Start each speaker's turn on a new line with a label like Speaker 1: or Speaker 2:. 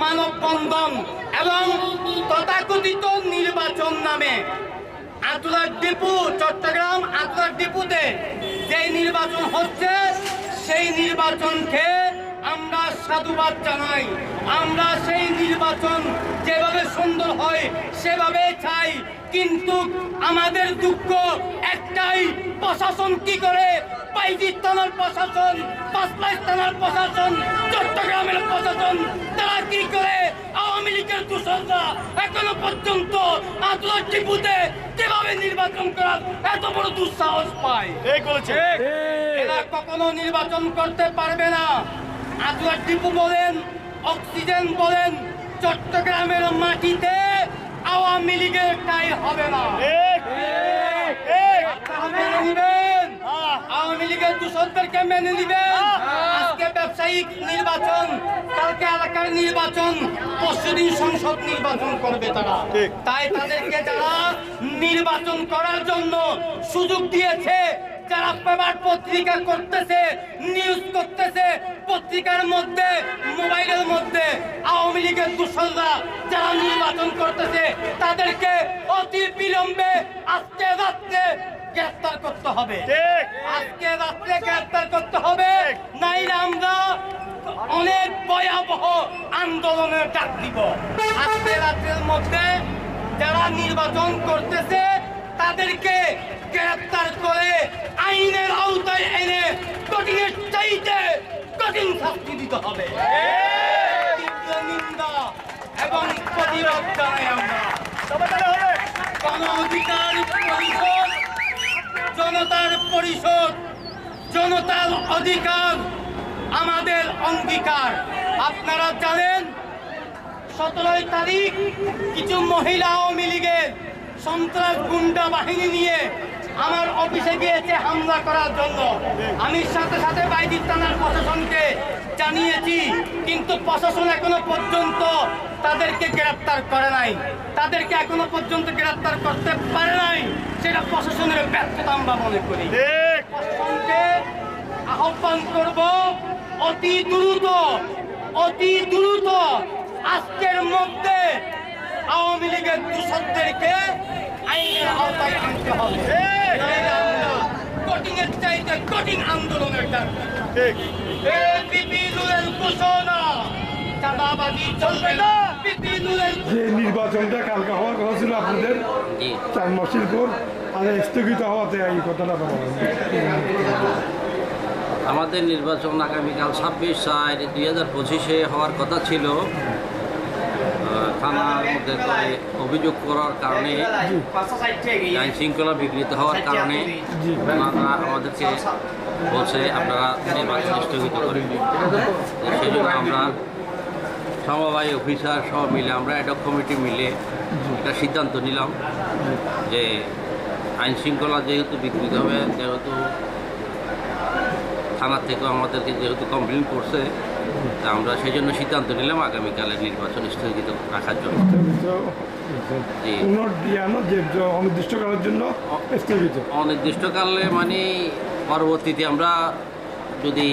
Speaker 1: মানববন্ধন এবং তথাকথিত নির্বাচন নামে আতুলার ডিপু, চট্টগ্রাম আতুলার ডিপুতে যে নির্বাচন হচ্ছে, সেই নির্বাচনকে আমরা সাধুবাদ জানাই। আমরা সেই নির্বাচন যেভাবে সুন্দর হয়, সেভাবে চাই। কিন্তু আমাদের দুঃখ একটাই প্রশাসন কি করে? বাইজির থানার প্রশাসন পাঁচলাই থানার প্রশাসন চট্টগ্রামের প্রশাসন তারা কি করে? আওয়ামী লীগের দূষণরা এখনও পর্যন্ত আদালত টিপুতে কীভাবে নির্বাচন করার এত বড় দুঃসাহস পায়? এরা কখনো নির্বাচন করতে পারবে না। আদুয়ার টিপু বলেন অক্সিজেন বলেন চট্টগ্রামের মাটিতে আওয়ামী লীগের টাই হবে না। আপনারা মেনে নিবেন। আওয়ামী লীগের দূষণদেরকে মেনে নিবেন? আজকে ব্যবসায়িক নির্বাচন কালকে এলাকার নির্বাচন পরশুদিন সংসদ নির্বাচন করবে তারা। তাই তাদেরকে যারা নির্বাচন করার জন্য সুযোগ দিয়েছে যারা পেপার পত্রিকা করতেছে নিউজ করতেছে পত্রিকার মধ্যে মোবাইলের মধ্যে আওয়ামী লীগের দূষণরা যারা নির্বাচন করতেছে তাদেরকে অতি বিলম্বে আজকে রাত্রে গ্রেফতার করতে হবে। আজকে রাত্রে গ্রেফতার করতে হবে নাইলে আমরা অনেক ভয়াবহ আন্দোলনের ডাক দিব। আজকে রাত্রের মধ্যে যারা নির্বাচন করতেছে তাদেরকে গ্রেফতার করে আইনের আওতায় এনে কঠিনের চাইতে কঠিন শাস্তি দিতে হবে। নিন্দা এবং প্রতিবাদ জানাই আমরা। গণ অধিকার পরিষদ, জনতার পরিষদ, জনতার অধিকার আমাদের অঙ্গীকার। আপনারা জানেন, সতেরোই তারিখ কিছু মহিলা আওয়ামী লীগের সন্ত্রাস গুন্ডা বাহিনী নিয়ে আমার অফিসে গিয়েছে হামলা করার জন্য। আমি সাথে সাথে বাইদির থানার প্রশাসনকে জানিয়েছি কিন্তু প্রশাসন এখনও পর্যন্ত তাদেরকে গ্রেপ্তার করে নাই। তাদেরকে এখনও পর্যন্ত গ্রেপ্তার করতে পারে নাই। সেটা প্রশাসনের ব্যর্থতা আমরা মনে করি। প্রশাসনকে আহ্বান করব অতি দ্রুত অতি দ্রুত আজকের মধ্যে আওয়ামী লীগের দূষকদেরকে
Speaker 2: নির্বাচনটা কালকে হওয়ার কথা ছিল আপনাদের চার মাসের পর আর স্থগিত হওয়াতে এই কথাটা
Speaker 3: আমাদের নির্বাচন আগামীকাল ছাব্বিশ চার দুই হাজার পঁচিশে হওয়ার কথা ছিল। থানার মধ্যে অভিযোগ করার কারণে আইন শৃঙ্খলা বিঘ্নিত হওয়ার কারণে আমাদেরকে বলছে আপনারা নির্বাচন স্থগিত করেন। সেই জন্য আমরা সমবায় অফিসার সব মিলে আমরা একটা কমিটি মিলে একটা সিদ্ধান্ত নিলাম যে আইন শৃঙ্খলা যেহেতু বিঘ্নিত হবে, যেহেতু থানা থেকে আমাদেরকে যেহেতু কমপ্লেন করছে তা আমরা সেই জন্য সিদ্ধান্ত নিলাম আগামীকালের নির্বাচন স্থগিত রাখার জন্য।
Speaker 2: অনির্দিষ্টকালের জন্য স্থগিত।
Speaker 3: অনির্দিষ্টকালে মানে পরবর্তীতে আমরা যদি